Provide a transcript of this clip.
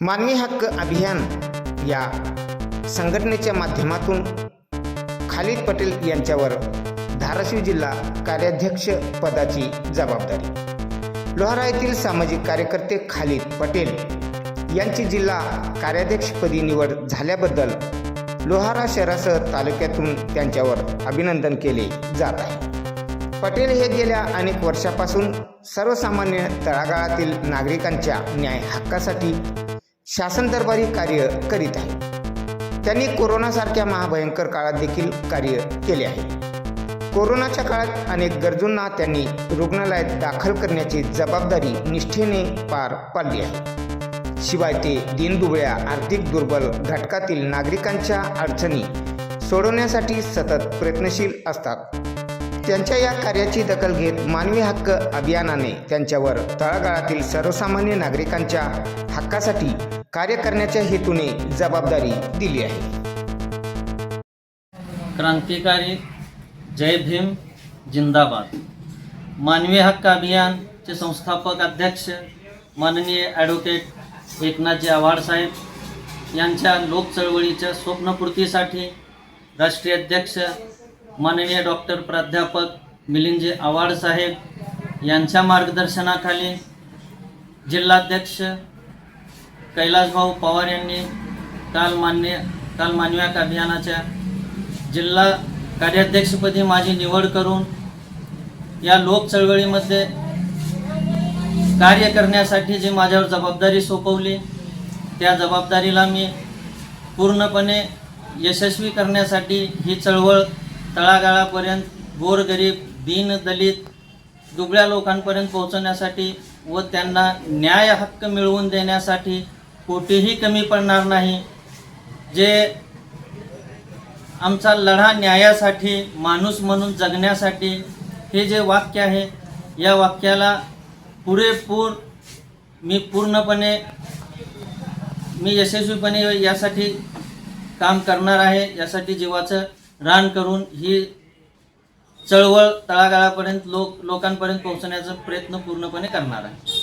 मानवी हक्क अभियान या संघटनेच्या माध्यमातून खालिद पटेल यांच्यावर धाराशिव जिल्हा कार्याध्यक्ष पदाची जबाबदारी. लोहारा येथील सामाजिक कार्यकर्ते खालिद पटेल यांची जिल्हा कार्याध्यक्षपदी निवड झाल्याबद्दल लोहारा शहरासह तालुक्यातून त्यांच्यावर अभिनंदन केले जात आहे. पटेल हे गेल्या अनेक वर्षापासून सर्वसामान्य तळागाळातील नागरिकांच्या न्याय हक्कासाठी शासन दरबारी कार्य करीत आहे. त्यांनी कोरोनासारख्या महाभयंकर काळात देखील कार्य केले आहे. कोरोनाच्या काळात अनेक गरजूंना त्यांनी रुग्णालयात दाखल करण्याची जबाबदारी निष्ठेने पार पाडली आहे. शिवाय ते दिनदुबळ्या आर्थिक दुर्बल घटकातील नागरिकांच्या अडचणी सोडवण्यासाठी सतत प्रयत्नशील असतात. त्यांच्या या कार्याची दखल घेत मानवी हक्क अभियानाने त्यांच्यावर तळागाळातील सर्वसामान्य नागरिकांच्या हक्कासाठी कार्य करण्याच्या हेतूने जबाबदारी दिली आहे. क्रांतिकारी जय भीम जिंदाबाद. मानवी हक्क अभियानचे संस्थापक अध्यक्ष माननीय ॲडव्होकेट एकनाथजी आव्हाड साहेब यांच्या लोकचळवळीच्या स्वप्नपूर्तीसाठी राष्ट्रीय अध्यक्ष माननीय डॉक्टर प्राध्यापक मिलिंदजी आव्हाड साहेब यांच्या मार्गदर्शनाखाली जिल्हाध्यक्ष कैलासभाऊ पवार यांनी काल मान्य काल मानव्याक अभियानाच्या जिल्हा कार्याध्यक्षपदी माझी निवड करून या लोक चळवळीमध्ये कार्य करण्यासाठी जी माझ्यावर जबाबदारी सोपवली त्या जबाबदारीला मी पूर्णपणे यशस्वी करण्यासाठी ही चळवळ तळागाळापर्यंत गोरगरीब दीनदलित दुबळ्या लोकांपर्यंत पोहोचण्यासाठी व त्यांना न्याय हक्क मिळवून देण्यासाठी कोठेही कमी पडणार नाही. जे आमचा लढा न्यायासाठी माणूस म्हणून जगण्यासाठी हे जे वाक्य आहे या वाक्याला पुरेपूर मी पूर्णपणे मी यशस्वीपणे यासाठी काम करणार आहे यासाठी जीवाचं रान करून ही चळवळ तळागाळापर्यंत लोक लोकांपर्यंत पोहोचण्याचा प्रयत्न पूर्णपणे करणार आहे.